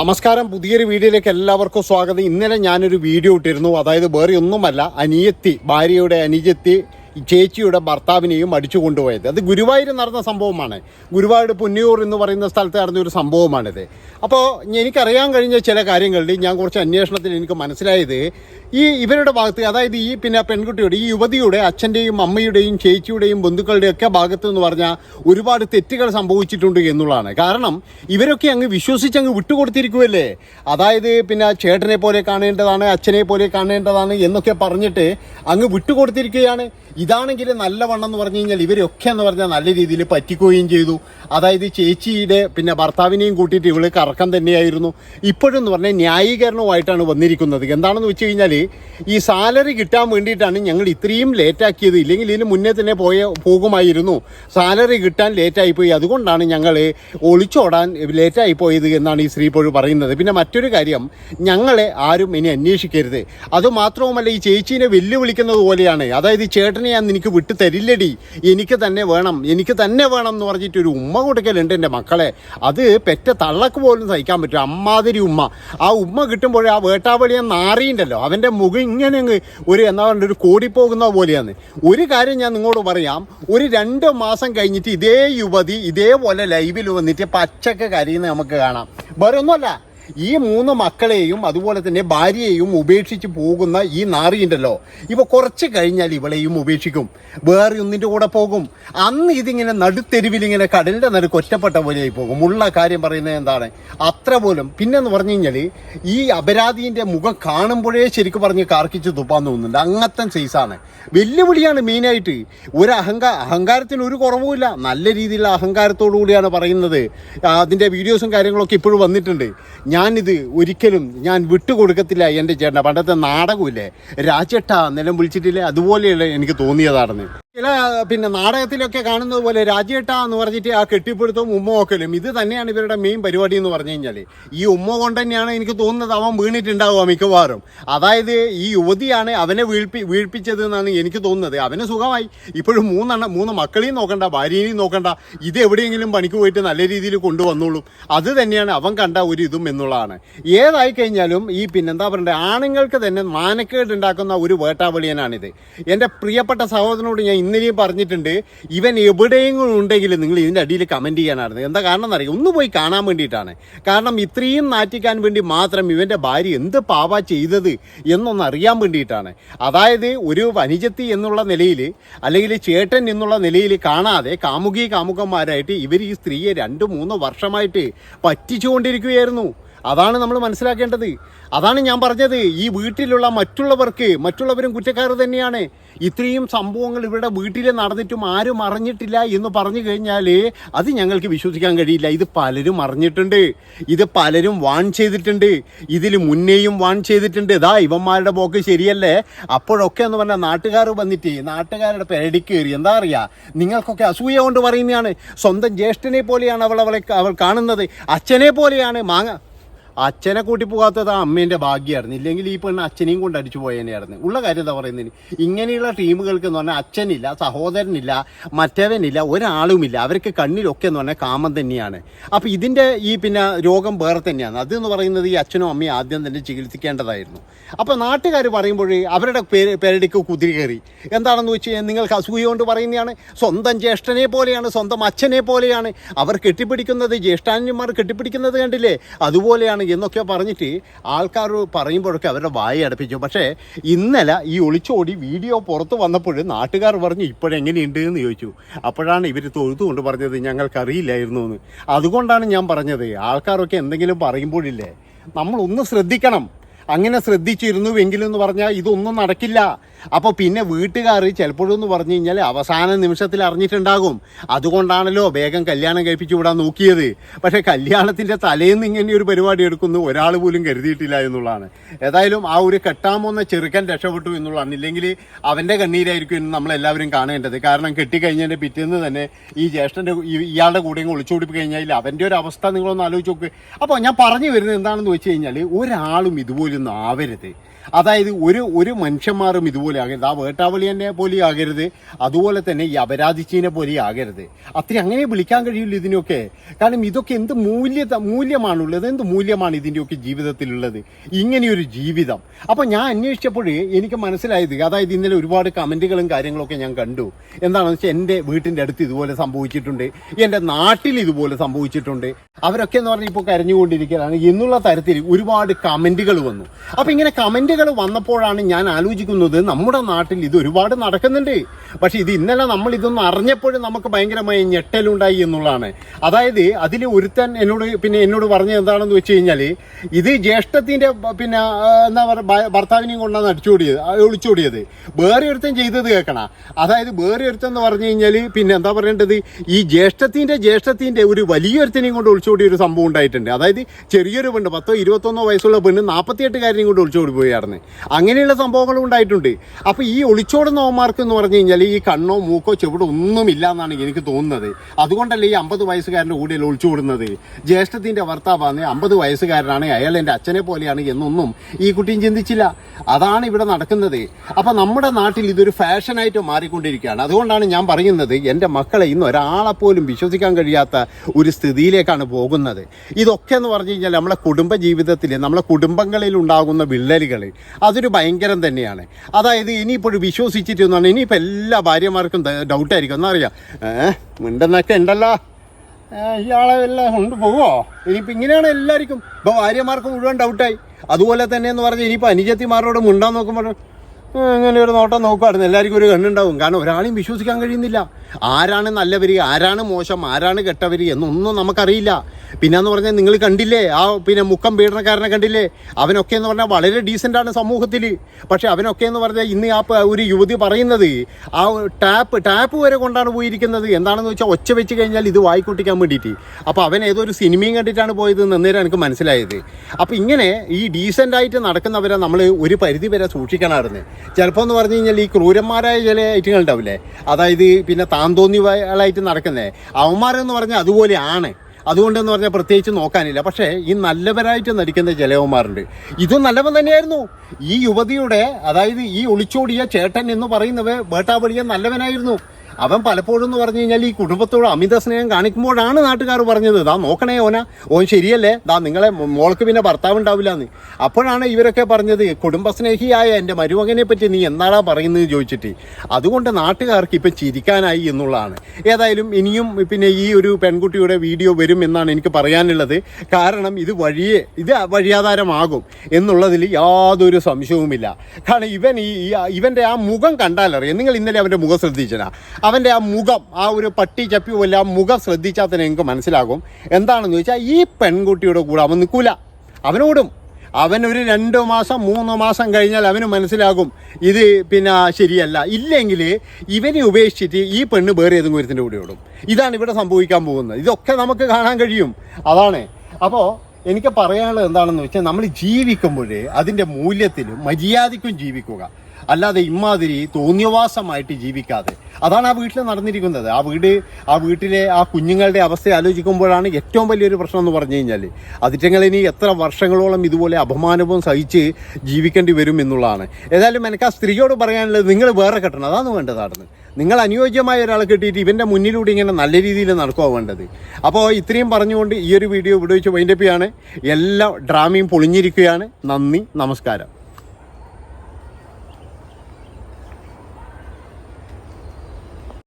നമസ്കാരം. പുതിയൊരു വീഡിയോയിലേക്ക് എല്ലാവർക്കും സ്വാഗതം. ഇന്നലെ ഞാനൊരു വീഡിയോ ഇട്ടിരുന്നു. അതായത് വേറെ ഒന്നുമല്ല അനിയത്തി ഭാര്യയുടെ അനുജത്തി ചേച്ചിയുടെ ഭർത്താവിനെയും അടിച്ചു കൊണ്ടുപോയത്. അത് ഗുരുവായൂർ നടന്ന സംഭവമാണ്. ഗുരുവായൂർ പുന്നിയൂർ എന്ന് പറയുന്ന സ്ഥലത്ത് നടന്ന ഒരു സംഭവമാണിത്. അപ്പോൾ എനിക്കറിയാൻ കഴിഞ്ഞ ചില കാര്യങ്ങളിൽ ഞാൻ കുറച്ച് അന്വേഷണത്തിൽ എനിക്ക് മനസ്സിലായത് ഈ ഇവരുടെ ഭാഗത്ത് അതായത് ഈ പിന്നെ പെൺകുട്ടിയുടെ ഈ യുവതിയുടെ അച്ഛന്റെയും അമ്മയുടെയും ചേച്ചിയുടെയും ബന്ധുക്കളുടെയും ഒക്കെ ഭാഗത്ത് എന്ന് പറഞ്ഞാൽ ഒരുപാട് തെറ്റുകൾ സംഭവിച്ചിട്ടുണ്ട് എന്നുള്ളതാണ്. കാരണം ഇവരൊക്കെ അങ്ങ് വിശ്വസിച്ച് അങ്ങ് വിട്ടുകൊടുത്തിരിക്കുമല്ലേ അതായത് പിന്നെ ചേട്ടനെ പോലെ കാണേണ്ടതാണ് അച്ഛനെ പോലെ കാണേണ്ടതാണ് എന്നൊക്കെ പറഞ്ഞിട്ട് അങ്ങ് വിട്ടുകൊടുത്തിരിക്കുകയാണ്. ഇതാണെങ്കിൽ നല്ലവണ്ണം എന്ന് പറഞ്ഞു കഴിഞ്ഞാൽ ഇവരൊക്കെ എന്ന് പറഞ്ഞാൽ നല്ല രീതിയിൽ പറ്റിക്കുകയും ചെയ്തു. അതായത് ചേച്ചിയുടെ പിന്നെ ഭർത്താവിനെയും കൂട്ടിയിട്ട് ഇവൾ കറക്കം തന്നെയായിരുന്നു. ഇപ്പോഴെന്ന് പറഞ്ഞാൽ ന്യായീകരണവുമായിട്ടാണ് വന്നിരിക്കുന്നത്. എന്താണെന്ന് വെച്ച് കഴിഞ്ഞാൽ ഈ സാലറി കിട്ടാൻ വേണ്ടിയിട്ടാണ് ഞങ്ങൾ ഇത്രയും ലേറ്റാക്കിയത് ഇല്ലെങ്കിൽ ഇതിന് മുന്നേ തന്നെ പോയ പോകുമായിരുന്നു. സാലറി കിട്ടാൻ ലേറ്റായിപ്പോയി അതുകൊണ്ടാണ് ഞങ്ങൾ ഒളിച്ചോടാൻ ലേറ്റായി പോയത് എന്നാണ് ഈ സ്ത്രീ ഇപ്പോഴും പറയുന്നത്. പിന്നെ മറ്റൊരു കാര്യം ഞങ്ങളെ ആരും ഇനി അന്വേഷിക്കരുത്. അതുമാത്രവുമല്ല ഈ ചേച്ചീനെ വെല്ലുവിളിക്കുന്നത് പോലെയാണ്. അതായത് ചേട്ടനെ ഞാൻ നിനക്ക് വിട്ടു തരില്ലടി. എനിക്ക് തന്നെ വേണം എനിക്ക് തന്നെ വേണം എന്ന് പറഞ്ഞിട്ട് ഒരു ഉമ്മ കൊടുക്കലുണ്ട് എന്റെ മക്കളെ. അത് പെറ്റ തള്ളക്ക് പോലും സഹിക്കാൻ പറ്റും അമ്മാതിരി ഉമ്മ. ആ ഉമ്മ കിട്ടുമ്പോഴേ ആ വേട്ടാവളിയെ നാറിയുണ്ടല്ലോ. അവന്റെ മുഖം ഇങ്ങനെ ഒരു എന്താ പറയുക ഒരു കോടിപ്പോകുന്ന പോലെയാണ്. ഒരു കാര്യം ഞാൻ നിങ്ങളോട് പറയാം. ഒരു രണ്ട് മാസം കഴിഞ്ഞിട്ട് ഇതേ യുവതി ഇതേപോലെ ലൈവിൽ വന്നിട്ട് പച്ചക്ക കരയുന്നത് നമുക്ക് കാണാം. വേറെ ഒന്നുമല്ല ഈ മൂന്ന് മക്കളെയും അതുപോലെ തന്നെ ഭാര്യയെയും ഉപേക്ഷിച്ച് പോകുന്ന ഈ നാറിയുണ്ടല്ലോ. ഇവ കുറച്ച് കഴിഞ്ഞാൽ ഇവളെയും ഉപേക്ഷിക്കും. വേറെ ഒന്നിന്റെ കൂടെ പോകും. അന്ന് ഇതിങ്ങനെ നടുത്തെരുവിൽ ഇങ്ങനെ കടലിന്റെ നടുക്ക് ഒറ്റപ്പെട്ട പോലെയായി പോകും. ഉള്ള കാര്യം പറയുന്നത് എന്താണ്? അത്ര പോലും. പിന്നെന്ന് പറഞ്ഞു കഴിഞ്ഞാൽ ഈ അപരാധീന്റെ മുഖം കാണുമ്പോഴേ ശരിക്കും പറഞ്ഞ് കാർക്കിച്ച് തുപ്പാൻ തോന്നുന്നുണ്ട്. അങ്ങനത്തെ സൈസാണ്. വെല്ലുവിളിയാണ് മെയിനായിട്ട്. ഒരു അഹങ്കാ അഹങ്കാരത്തിന് ഒരു കുറവുമില്ല നല്ല രീതിയിലുള്ള അഹങ്കാരത്തോടു കൂടിയാണ് പറയുന്നത്. അതിന്റെ വീഡിയോസും കാര്യങ്ങളൊക്കെ ഇപ്പോഴും വന്നിട്ടുണ്ട്. ഞാനിത് ഒരിക്കലും ഞാൻ വിട്ടുകൊടുക്കത്തില്ല എന്റെ ചേട്ടൻ പണ്ടത്തെ നാടകമില്ലേ? രാജേട്ട നിലം വിളിച്ചിട്ടില്ലേ? അതുപോലെയുള്ള എനിക്ക് തോന്നിയതാണെന്ന്. ചില പിന്നെ നാടകത്തിലൊക്കെ കാണുന്നത് പോലെ രാജേട്ട എന്ന് പറഞ്ഞിട്ട് ആ കെട്ടിപ്പിടുത്തവും ഉമ്മ നോക്കലും ഇത് തന്നെയാണ് ഇവരുടെ മെയിൻ പരിപാടി എന്ന് പറഞ്ഞു കഴിഞ്ഞാൽ ഈ ഉമ്മ കൊണ്ട് തന്നെയാണ് എനിക്ക് തോന്നുന്നത് അവൻ വീണിട്ടുണ്ടാവുക മിക്കവാറും. അതായത് ഈ യുവതിയാണ് അവനെ വീഴ്പി വീഴ്പ്പിച്ചത് എന്നാണ് എനിക്ക് തോന്നുന്നത്. അവന് സുഖമായി. ഇപ്പോഴും മൂന്നെണ്ണം മൂന്ന് മക്കളെയും നോക്കണ്ട ഭാര്യയെയും നോക്കണ്ട. ഇത് എവിടെയെങ്കിലും പണിക്ക് പോയിട്ട് നല്ല രീതിയിൽ കൊണ്ടുവന്നോളും. അത് തന്നെയാണ് അവൻ കണ്ട ഒരു ഇതും എന്നുള്ളതാണ്. ഏതായി കഴിഞ്ഞാലും ഈ പിന്നെന്താ പറയണ്ടേ ആണുങ്ങൾക്ക് തന്നെ മാനക്കേട് ഉണ്ടാക്കുന്ന ഒരു വേട്ടാവളിയനാണിത്. എന്റെ പ്രിയപ്പെട്ട സഹോദരനോട് ഞാൻ ഇന്നലെയും പറഞ്ഞിട്ടുണ്ട് ഇവൻ എവിടെയെങ്കിലും ഉണ്ടെങ്കിലും നിങ്ങൾ ഇതിന്റെ അടിയിൽ കമന്റ് ചെയ്യാനായിരുന്നു. എന്താ കാരണം എന്നറിയാം? ഒന്ന് പോയി കാണാൻ വേണ്ടിയിട്ടാണ്. കാരണം ഇത്രയും നാറ്റിക്കാൻ വേണ്ടി മാത്രം ഇവന്റെ ഭാര്യ എന്ത് പാവ ചെയ്തത് എന്നൊന്ന് അറിയാൻ വേണ്ടിയിട്ടാണ്. അതായത് ഒരു വനിജത്തി എന്നുള്ള നിലയിൽ അല്ലെങ്കിൽ ചേട്ടൻ എന്നുള്ള നിലയിൽ കാണാതെ കാമുകി കാമുകന്മാരായിട്ട് ഇവർ ഈ സ്ത്രീയെ രണ്ട് മൂന്ന് വർഷമായിട്ട് പറ്റിച്ചുകൊണ്ടിരിക്കുകയായിരുന്നു. അതാണ് നമ്മൾ മനസ്സിലാക്കേണ്ടത്. അതാണ് ഞാൻ പറഞ്ഞത്. ഈ വീട്ടിലുള്ള മറ്റുള്ളവർക്ക് മറ്റുള്ളവരും കുറ്റക്കാർ തന്നെയാണ്. ഇത്രയും സംഭവങ്ങൾ ഇവിടെ വീട്ടിൽ നടന്നിട്ടും ആരും അറിഞ്ഞിട്ടില്ല എന്ന് പറഞ്ഞു കഴിഞ്ഞാൽ അത് ഞങ്ങൾക്ക് വിശ്വസിക്കാൻ കഴിയില്ല. ഇത് പലരും അറിഞ്ഞിട്ടുണ്ട്. ഇത് പലരും വാൺ ചെയ്തിട്ടുണ്ട്. ഇതിൽ മുന്നേയും വാൺ ചെയ്തിട്ടുണ്ട്. ഇതാ ഇവന്മാരുടെ പോക്ക് ശരിയല്ലേ? അപ്പോഴൊക്കെ എന്ന് പറഞ്ഞാൽ നാട്ടുകാർ വന്നിട്ട് നാട്ടുകാരുടെ പേടി കയറി. എന്താ അറിയാ? നിങ്ങൾക്കൊക്കെ അസൂയ കൊണ്ട് പറയുന്നതാണ്. സ്വന്തം ജ്യേഷ്ഠനെ പോലെയാണ് അവൾ അവളെ അവൾ കാണുന്നത്. അച്ഛനെ പോലെയാണ്. മാങ്ങ അച്ഛനെ കൂട്ടി പോകാത്തത് അമ്മേന്റെ ഭാഗ്യമായിരുന്നു ഇല്ലെങ്കിൽ ഈ പെണ്ണ് അച്ഛനെയും കൊണ്ട് അടിച്ചു പോയേനെയായിരുന്നു. ഉള്ള കാര്യം എന്താ പറയുന്നതിന് ഇങ്ങനെയുള്ള ടീമുകൾക്ക് എന്ന് പറഞ്ഞാൽ അച്ഛനില്ല സഹോദരനില്ല മറ്റവനില്ല ഒരാളുമില്ല. അവർക്ക് കണ്ണിലൊക്കെ എന്ന് പറഞ്ഞാൽ കാമം തന്നെയാണ്. അപ്പോൾ ഇതിന്റെ ഈ പിന്നെ രോഗം വേറെ തന്നെയാണ്. അതെന്ന് പറയുന്നത് ഈ അച്ഛനും അമ്മയും ആദ്യം തന്നെ ചികിത്സിക്കേണ്ടതായിരുന്നു. അപ്പോൾ നാട്ടുകാർ പറയുമ്പോൾ അവരുടെ പേര് പേരടിക്ക് കുതിരി കയറി. എന്താണെന്ന് വെച്ച് കഴിഞ്ഞാൽ നിങ്ങൾക്ക് അസൂയ കൊണ്ട് പറയുന്നതാണ്. സ്വന്തം ജ്യേഷ്ഠനെ പോലെയാണ് സ്വന്തം അച്ഛനെ പോലെയാണ്. അവർ കെട്ടിപ്പിടിക്കുന്നത് ജ്യേഷ്ഠാന്യന്മാർ കെട്ടിപ്പിടിക്കുന്നത് കണ്ടില്ലേ? അതുപോലെയാണ് എന്നൊക്കെ പറഞ്ഞിട്ട് ആൾക്കാർ പറയുമ്പോഴൊക്കെ അവരുടെ വായ അടപ്പിച്ചു. പക്ഷേ ഇന്നലെ ഈ ഒളിച്ചോടി വീഡിയോ പുറത്ത് വന്നപ്പോൾ നാട്ടുകാർ പറഞ്ഞു ഇപ്പോഴെങ്ങനെയുണ്ട് എന്ന് ചോദിച്ചു. അപ്പോഴാണ് ഇവർ തൊഴുതുകൊണ്ട് പറഞ്ഞത് ഞങ്ങൾക്കറിയില്ലായിരുന്നു എന്ന്. അതുകൊണ്ടാണ് ഞാൻ പറഞ്ഞത്. ആൾക്കാരൊക്കെ എന്തെങ്കിലും പറയുമ്പോഴില്ലേ നമ്മളൊന്ന് ശ്രദ്ധിക്കണം. അങ്ങനെ ശ്രദ്ധിച്ചിരുന്നുവെങ്കിലും എന്ന് പറഞ്ഞാൽ ഇതൊന്നും നടക്കില്ല. അപ്പോൾ പിന്നെ വീട്ടുകാർ ചിലപ്പോഴെന്ന് പറഞ്ഞു കഴിഞ്ഞാൽ അവസാന നിമിഷത്തിൽ അറിഞ്ഞിട്ടുണ്ടാകും. അതുകൊണ്ടാണല്ലോ വേഗം കല്യാണം കഴിപ്പിച്ചു വിടാൻ നോക്കിയത്. പക്ഷേ കല്യാണത്തിന്റെ തലേന്ന് ഇങ്ങനെ ഒരു പരിപാടി എടുക്കുന്നു ഒരാൾ പോലും കരുതിയിട്ടില്ല എന്നുള്ളതാണ്. ഏതായാലും ആ ഒരു കെട്ടാമോന്ന ചെറുക്കൻ രക്ഷപ്പെട്ടു എന്നുള്ളതാണ്. ഇല്ലെങ്കിൽ അവന്റെ കണ്ണീരായിരിക്കും ഇന്ന് നമ്മളെല്ലാവരും കാണേണ്ടത്. കാരണം കെട്ടിക്കഴിഞ്ഞതിന്റെ പിറ്റേന്ന് തന്നെ ഈ ജ്യേഷ്ഠന്റെ ഇയാളുടെ കൂടെ ഒളിച്ചോടി കഴിഞ്ഞാൽ അവന്റെ ഒരു അവസ്ഥ നിങ്ങളൊന്ന് ആലോചിച്ച് നോക്ക്. അപ്പോൾ ഞാൻ പറഞ്ഞു വരുന്നത് എന്താണെന്ന് വെച്ച് കഴിഞ്ഞാൽ ഒരാളും ഇതുപോലൊന്നും ആവരുത്. അതായത് ഒരു ഒരു മനുഷ്യന്മാരും ഇതുപോലെ ആകരുത്. ആ വേട്ടാവളിയനെ പോലെ ആകരുത്. അതുപോലെ തന്നെ ഈ അപരാധിച്ചീനെ പോലെ ആകരുത്. അത്ര അങ്ങനെ വിളിക്കാൻ കഴിയില്ല ഇതിനൊക്കെ. കാരണം ഇതൊക്കെ എന്ത് മൂല്യ മൂല്യമാണുള്ളത്? എന്ത് മൂല്യമാണ് ഇതിന്റെയൊക്കെ ജീവിതത്തിലുള്ളത്? ഇങ്ങനെയൊരു ജീവിതം. അപ്പോൾ ഞാൻ അന്വേഷിച്ചപ്പോൾ എനിക്ക് മനസ്സിലായത് അതായത് ഇന്നലെ ഒരുപാട് കമന്റുകളും കാര്യങ്ങളൊക്കെ ഞാൻ കണ്ടു. എന്താണെന്ന് വെച്ചാൽ എന്റെ വീട്ടിന്റെ അടുത്ത് ഇതുപോലെ സംഭവിച്ചിട്ടുണ്ട്. എന്റെ നാട്ടിൽ ഇതുപോലെ സംഭവിച്ചിട്ടുണ്ട്. അവരൊക്കെ എന്ന് പറഞ്ഞാൽ ഇപ്പോൾ കരഞ്ഞുകൊണ്ടിരിക്കുകയാണ്. എന്നുള്ള തരത്തിൽ ഒരുപാട് കമന്റുകൾ വന്നു. അപ്പോൾ ഇങ്ങനെ കമന്റുകൾ വന്നപ്പോഴാണ് ഞാൻ ആലോചിക്കുന്നത് നമ്മുടെ നാട്ടിൽ ഇത് ഒരുപാട് നടക്കുന്നുണ്ട്. പക്ഷേ ഇത് ഇന്നലെ നമ്മൾ ഇതൊന്നും അറിഞ്ഞപ്പോഴും നമുക്ക് ഭയങ്കരമായ ഞെട്ടലുണ്ടായി എന്നുള്ളതാണ്. അതായത് അതിൽ ഒരുത്തൻ എന്നോട് പിന്നെ എന്നോട് പറഞ്ഞത് എന്താണെന്ന് വെച്ച് കഴിഞ്ഞാൽ ഇത് ജ്യേഷ്ഠത്തിന്റെ പിന്നെ എന്താ പറയുക ഭർത്താവിനെയും കൊണ്ടാണ് അടിച്ചോടിയത് ഒളിച്ചോടിയത്. വേറെ ഒരുത്തൻ ചെയ്തത് കേൾക്കണ. അതായത് വേറെ ഒരുത്തൻ എന്ന് പറഞ്ഞു കഴിഞ്ഞാൽ പിന്നെ എന്താ പറയേണ്ടത്? ഈ ജ്യേഷ്ഠത്തിന്റെ ജ്യേഷ്ഠത്തിന്റെ ഒരു വലിയൊരുത്തനെയും കൊണ്ട് ഒളിച്ചോടിയ ഒരു സംഭവം ഉണ്ടായിട്ടുണ്ട്. അതായത് ചെറിയൊരു പെണ്ണ് പത്തോ ഇരുപത്തൊന്നോ വയസ്സുള്ള പെണ്ണ് നാൽപ്പത്തിയെട്ടുകാരനെയും കൊണ്ട് ഒളിച്ചോടി പോയായിരുന്നു അങ്ങനെയുള്ള സംഭവങ്ങളും ഉണ്ടായിട്ടുണ്ട്. അപ്പോൾ ഈ ഒളിച്ചോടുന്ന നോമാർക്ക് എന്ന് പറഞ്ഞു കഴിഞ്ഞാൽ ഈ കണ്ണോ മൂക്കോ ചെവിടോ ഒന്നുമില്ല എന്നാണ് എനിക്ക് തോന്നുന്നത്. അതുകൊണ്ടല്ലേ ഈ അമ്പത് വയസ്സുകാരന്റെ കൂടെ ഒളിച്ചോടുന്നത്? ജ്യേഷ്ഠത്തിന്റെ ഭർത്താവാണ് അമ്പത് വയസ്സുകാരനാണ്. അയാൾ എന്റെ അച്ഛനെ പോലെയാണ് എന്നൊന്നും ഈ കുട്ടിയും ചിന്തിച്ചില്ല. അതാണ് ഇവിടെ നടക്കുന്നത്. അപ്പോൾ നമ്മുടെ നാട്ടിൽ ഇതൊരു ഫാഷനായിട്ട് മാറിക്കൊണ്ടിരിക്കുകയാണ്. അതുകൊണ്ടാണ് ഞാൻ പറയുന്നത് എന്റെ മക്കളെ ഇന്ന് ഒരാളെ പോലും വിശ്വസിക്കാൻ കഴിയാത്ത ഒരു സ്ഥിതിയിലേക്കാണ് പോകുന്നത്. ഇതൊക്കെ എന്ന് പറഞ്ഞു കഴിഞ്ഞാൽ നമ്മളെ കുടുംബ ജീവിതത്തിൽ നമ്മളെ കുടുംബങ്ങളിൽ ഉണ്ടാകുന്ന വിള്ളലുകൾ അതൊരു ഭയങ്കരം തന്നെയാണ്. അതായത് ഇനിയിപ്പോൾ വിശ്വസിച്ചിട്ടൊന്നാണ് ഇനിയിപ്പോൾ എല്ലാ ഭാര്യമാർക്കും ഡൗട്ടായിരിക്കും. എന്നറിയാം മിണ്ടെന്നൊക്കെ ഉണ്ടല്ലോ. ഇയാളെ എല്ലാം കൊണ്ട് പോവോ? ഇനിയിപ്പോൾ ഇങ്ങനെയാണ് എല്ലാവർക്കും. ഇപ്പോൾ ഭാര്യമാർക്ക് മുഴുവൻ ഡൗട്ടായി. അതുപോലെ തന്നെ എന്ന് പറഞ്ഞാൽ ഇനിയിപ്പോൾ അനുജത്തിമാരോട് മുണ്ടാൻ നോക്കുമ്പോൾ ഏ, ഇങ്ങനെ ഒരു നോട്ടം നോക്കുമായിരുന്നു എല്ലാവർക്കും ഒരു കണ്ണുണ്ടാവും. കാരണം ഒരാളെയും വിശ്വസിക്കാൻ കഴിയുന്നില്ല. ആരാണ് നല്ലവർ ആരാണ് മോശം ആരാണ് കെട്ടവർ എന്നൊന്നും നമുക്കറിയില്ല. പിന്നെന്ന് പറഞ്ഞാൽ നിങ്ങൾ കണ്ടില്ലേ ആ പിന്നെ മുക്കം പീഡനക്കാരനെ കണ്ടില്ലേ? അവനൊക്കെ എന്ന് പറഞ്ഞാൽ വളരെ ഡീസന്റാണ് സമൂഹത്തിൽ പക്ഷേ അവനൊക്കെ എന്ന് പറഞ്ഞാൽ ഇന്ന് ആ ഒരു യുവതി പറയുന്നത് ആ ടാപ്പ് ടാപ്പ് വരെ കൊണ്ടാണ് പോയിരിക്കുന്നത്. എന്താണെന്ന് വെച്ചാൽ ഒച്ച വെച്ച് കഴിഞ്ഞാൽ ഇത് വായിക്കൊട്ടിക്കാൻ വേണ്ടിയിട്ട്. അപ്പോൾ അവൻ ഏതോ ഒരു സിനിമയും കണ്ടിട്ടാണ് പോയത് എന്നേരം എനിക്ക് മനസ്സിലായത്. അപ്പോൾ ഇങ്ങനെ ഈ ഡീസന്റായിട്ട് നടക്കുന്നവരെ നമ്മൾ ഒരു പരിധി വരെ സൂക്ഷിക്കണമായിരുന്നു. ചിലപ്പോൾ എന്ന് പറഞ്ഞു കഴിഞ്ഞാൽ ഈ ക്രൂരന്മാരായ ചില ഐറ്റങ്ങൾ ഉണ്ടാവില്ലേ അതായത് പിന്നെ താന്തോന്നികളായിട്ട് നടക്കുന്നേ. അവന്മാരെന്ന് പറഞ്ഞാൽ അതുപോലെയാണ്. അതുകൊണ്ടെന്ന് പറഞ്ഞാൽ പ്രത്യേകിച്ച് നോക്കാനില്ല. പക്ഷേ ഈ നല്ലവരായിട്ട് നടിക്കുന്ന ചിലവന്മാരുണ്ട് ഇതും നല്ലവൻ തന്നെയായിരുന്നു. ഈ യുവതിയുടെ അതായത് ഈ ഒളിച്ചോടിയ ചേട്ടൻ എന്ന് പറയുന്നവ വേട്ടാപടിയ നല്ലവനായിരുന്നു. അവൻ പലപ്പോഴും എന്ന് പറഞ്ഞു കഴിഞ്ഞാൽ ഈ കുടുംബത്തോട് അമിത സ്നേഹം കാണിക്കുമ്പോഴാണ് നാട്ടുകാർ പറഞ്ഞത്. ദാ നോക്കണേ ഓന. ഓൻ ശരിയല്ലേ? ദാ നിങ്ങളെ മോൾക്ക് പിന്നെ ഭർത്താവ് ഉണ്ടാവില്ല എന്ന് അപ്പോഴാണ് ഇവരൊക്കെ പറഞ്ഞത് കുടുംബസ്നേഹിയായ എന്റെ മരുമകനെ പറ്റി നീ എന്താടാ പറയുന്നത്? ചോദിച്ചിട്ട്. അതുകൊണ്ട് നാട്ടുകാർക്ക് ഇപ്പം ചിരിക്കാനായി എന്നുള്ളതാണ്. ഏതായാലും ഇനിയും പിന്നെ ഈ ഒരു പെൺകുട്ടിയുടെ വീഡിയോ വരും എന്നാണ് എനിക്ക് പറയാനുള്ളത്. കാരണം ഇത് വഴിയെ ഇത് വഴിയാധാരമാകും എന്നുള്ളതിൽ യാതൊരു സംശയവുമില്ല. കാരണം ഇവൻ ഈ ഇവന്റെ ആ മുഖം കണ്ടാലറിയാം നിങ്ങൾ ഇന്നലെ അവന്റെ മുഖം ശ്രദ്ധിച്ചനാ അവന്റെ ആ മുഖം ആ ഒരു പട്ടി ചപ്പി പോലെ ആ മുഖം ശ്രദ്ധിച്ചാൽ തന്നെ നിങ്ങൾക്ക് മനസ്സിലാകും. എന്താണെന്ന് ചോദിച്ചാൽ ഈ പെൺകുട്ടിയുടെ കൂടെ അവൻ നിൽക്കൂല. അവനോടും. അവനൊരു രണ്ട് മാസം മൂന്ന് മാസം കഴിഞ്ഞാൽ അവന് മനസ്സിലാകും ഇത് പിന്നെ ശരിയല്ല. ഇല്ലെങ്കിൽ ഇവനെ ഉപേക്ഷിച്ചിട്ട് ഈ പെണ്ണ് വേറെ ഏതെങ്കിലും ഒരുത്തിന്റെ കൂടെ ഓടും. ഇതാണ് ഇവിടെ സംഭവിക്കാൻ പോകുന്നത്. ഇതൊക്കെ നമുക്ക് കാണാൻ കഴിയും. അതാണ്. അപ്പോൾ എനിക്ക് പറയാനുള്ളത് എന്താണെന്ന് വെച്ചാൽ നമ്മൾ ജീവിക്കുമ്പോൾ അതിന്റെ മൂല്യത്തിലും മര്യാദയ്ക്കും ജീവിക്കുക. അല്ലാതെ ഇമാതിരി തോന്നിയവാസമായിട്ട് ജീവിക്കാതെ അതാണ് ആ വീട്ടിൽ നടന്നിരിക്കുന്നത്. ആ വീട് ആ വീട്ടിലെ ആ കുഞ്ഞുങ്ങളുടെ അവസ്ഥ ആലോചിക്കുമ്പോഴാണ് ഏറ്റവും വലിയൊരു പ്രശ്നം എന്ന് പറഞ്ഞു കഴിഞ്ഞാൽ അതിറ്റങ്ങൾ ഇനി എത്ര വർഷങ്ങളോളം ഇതുപോലെ അപമാനവും സഹിച്ച് ജീവിക്കേണ്ടി വരും എന്നുള്ളതാണ്. ഏതായാലും എനിക്ക് ആ സ്ത്രീയോട് പറയാനുള്ളത് നിങ്ങൾ വേറെ കെട്ടണം. അതാണ് വേണ്ടതാണ് നിങ്ങൾ അനുയോജ്യമായ ഒരാളെ കെട്ടിയിട്ട് ഇവന്റെ മുന്നിലൂടെ ഇങ്ങനെ നല്ല രീതിയിൽ നടക്കുക വേണ്ടത്. അപ്പോൾ ഇത്രയും പറഞ്ഞുകൊണ്ട് ഈ ഒരു വീഡിയോ ഇവിടെ വെച്ച് വൈൻഡപ്പ് ചെയ്യാണ്. എല്ലാ ഡ്രാമയും പൊളിഞ്ഞിരിക്കുകയാണ്. നന്ദി നമസ്കാരം.